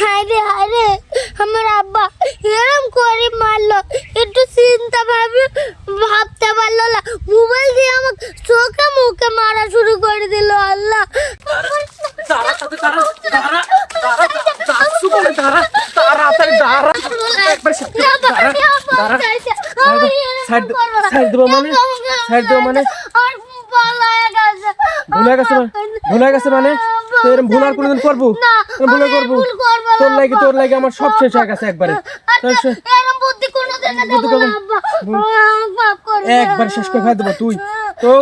হায়রে হায়রে আমার আব্বা এরম করে মারলো। একটু চিন্তা ভাবি ভাবতে পারল না। মোবাইল দিয়ে আমাকে চোখে মুখে মারা শুরু করে দিল আল্লাহ। মানে? মানে? ভুলে গেছে মানে? ভুলে গেছে মানে? তুই এরকম ভুল আর কোনোদিন করব? না, ভুলে করব? তোর লাগে তোর লাগে আমার সব শেষ হয়ে গেছে একবারে। একবার শেষ করে খাই দেবো তুই। তো।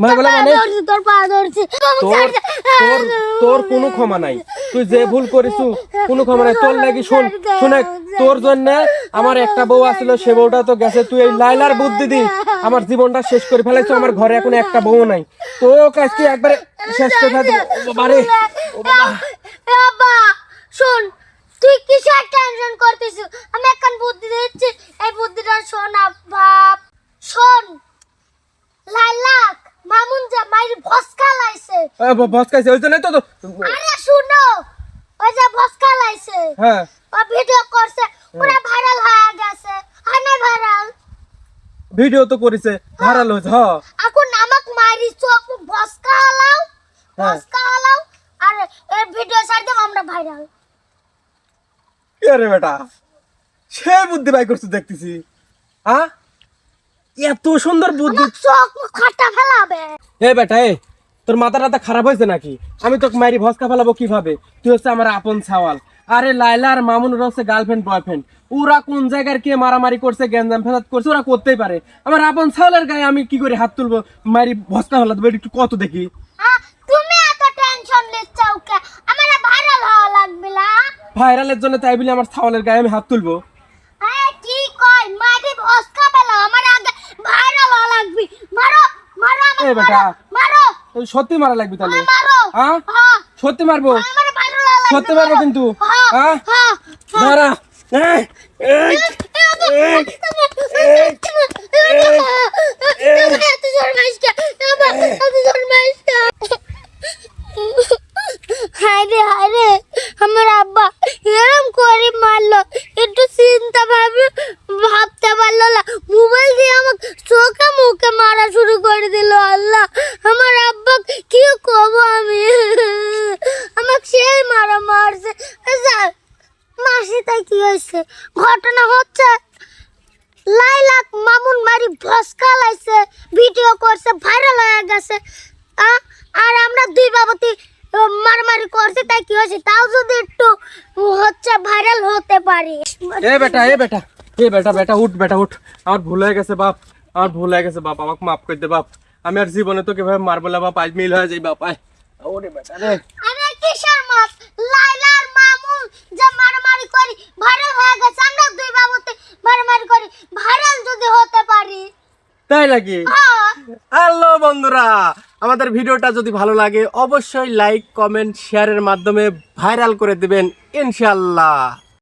মানে? তোর কোনো ক্ষমা নাই। তুই যে ভুল করিস কোনো ক্ষমা নাই। তোর লাগি শোন শুনে তোর জন্য আমার একটা বউ আসলো সে বউটা তো গেছে। তুই এই লাইলার বুদ্ধি দি আমার জীবনটা শেষ করে ফেলাইছো আমার ঘরে এখন একটা বউ নাই। তো কাজকে একবারে শেষ করে ফেলে দেবো। ও বাবা। শোন তুই কিসের টেনশন করতেছিস আমি এখন বুদ্ধি দিচ্ছি এই বুদ্ধিটা শোন বাপ শোন লাইলাক মামুন যা মাইর ভস্কা লাইছে বস ওই জন্যই তো তো- আরে শুনো ওই যে ভস্কা লাইছে। হ্যাঁ। ও ভিডিও করছে পুরো ভাইরাল হয়ে গেছে। হয় ভাইরাল ভিডিও তো করেছে ভাইরাল হয়েছে হ্যাঁ। এখন নামক মারি চোখ ভস্কা হালাও হ্যাঁ। ভস্কা হালাও আর এর ভিডিও ছাড় দেব আমরা ভাইরাল কে রে বেটা সে বুদ্ধি বাই করছিস দেখতেছি। হ্যাঁ? এত সুন্দর বুদ্ধি। চোখ খাটা ফেলাবে। এ বেটা এ। তোর মাথা টাথা খারাপ হয়েছে নাকি? আমি তোকে মারি ভস্কা ফেলাবো কীভাবে? তুই হচ্ছে আমার আপন ছাওয়াল। আরে লাইলা আর মামুন হচ্ছে গার্লফ্রেন্ড বয়ফ্রেন্ড ওরা কোন জায়গার কে মারামারি করছে গ্যাঞ্জাম ফেসাদ করছে ওরা করতেই পারে। আমার আপন ছাওয়ালের গায়ে আমি কি করে হাত তুলবো? মারি ভস্কা ফেলাতে পারি একটু কত দেখি। তুমি এত টেনশন নিচ্ছ আমার ভাইরাল হওয়া লাগবে না? ভাইরালের জন্য তাই বলে আমার ছাওয়ালের গায়ে আমি হাত তুলবো। কি কয়? মারি ভস্কা পেলা আমার আগে ভাইরাল হওয়া লাগবে। মারো মারো আমার বেটা। মারো তো সত্যি মারা লাগবে তাহলে হ্যাঁ হ্যাঁ সত্যি মারবো সত্যি মারবো কিন্তু হ্যাঁ হ্যাঁ হ্যাঁ হায়রে হায়রে আমার আব্বা এরম করে মারলো একটু চিন্তা ভাবি ভাবতে পারল না মোবাইল দিয়ে আমাকে চোখে মুখে মারা শুরু করে দিল আল্লাহ আমার আব্বা কি করব আমি? আমাকে সেই মারা মারছে। মাসি তাই কি হয়েছে? ঘটনা হচ্ছে, লাইলাক মামুন মারি ভস্কা লাইছে, ভিডিও করছে ভাইরাল হয়ে গেছে? আর আমরা দুই বাবতি মারামারি করছে, তাই কি হয়েছে? তাও যদি একটু হচ্ছে ভাইরাল হতে পারি। এ বেটা এ বেটা এ বেটা বেটা, উঠ বেটা, উঠ। আমার ভুল হয়ে গেছে, বাপ। আমার ভুল হয়ে গেছে, বাপ। আমাকে মাফ করে দে, বাপ। আমি আর জীবনে তোকে ভাবে মারবো না বাপ আজ মিল হয়ে যাই বাপ আয়। ওরে বেটা রে। আরে কিসের মাপ লাইলার মামুন যে মারামারি করি ভাইরাল হয়ে গেছে। আমরা দুই বাবতি মারামারি করি ভাইরাল যদি হতে পারি। তাই নাকি? হ্যাঁ। হ্যালো বন্ধুরা আমাদের ভিডিওটা যদি ভালো লাগে অবশ্যই লাইক কমেন্ট শেয়ারের মাধ্যমে ভাইরাল করে দিবেন ইনশাল্লাহ